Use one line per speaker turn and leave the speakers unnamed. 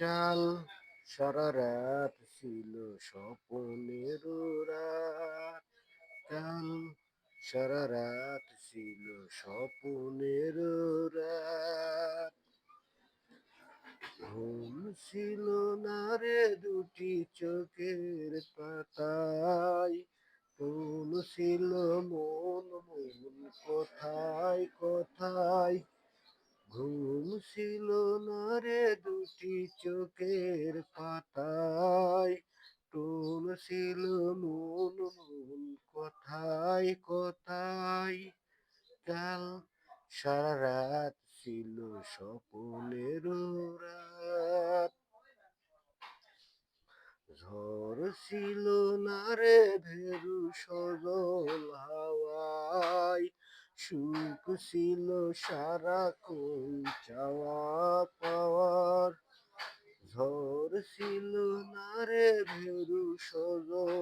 কাল সারা রাত ছিল স্বপনের রাত। কাল সারা রাত ছিল স্বপনের রাত। ঘুম ছিল না রে দুটি চোখের পাতায়। কোন ছিল মন মন কোথায় কোথায়? ঘুম ছিল দুটি চোখের পাতায় টোন ছিল মন মন কথায় কথায়। কাল সারা রাত ছিল স্বপনের রাত ঝড় ছিল না রে ভেরু সজল হাওয়ায়, সুখ ছিল সারা কোন চাওয়া পাওয়ার ঝড় ছিল না রে ভেরু সজল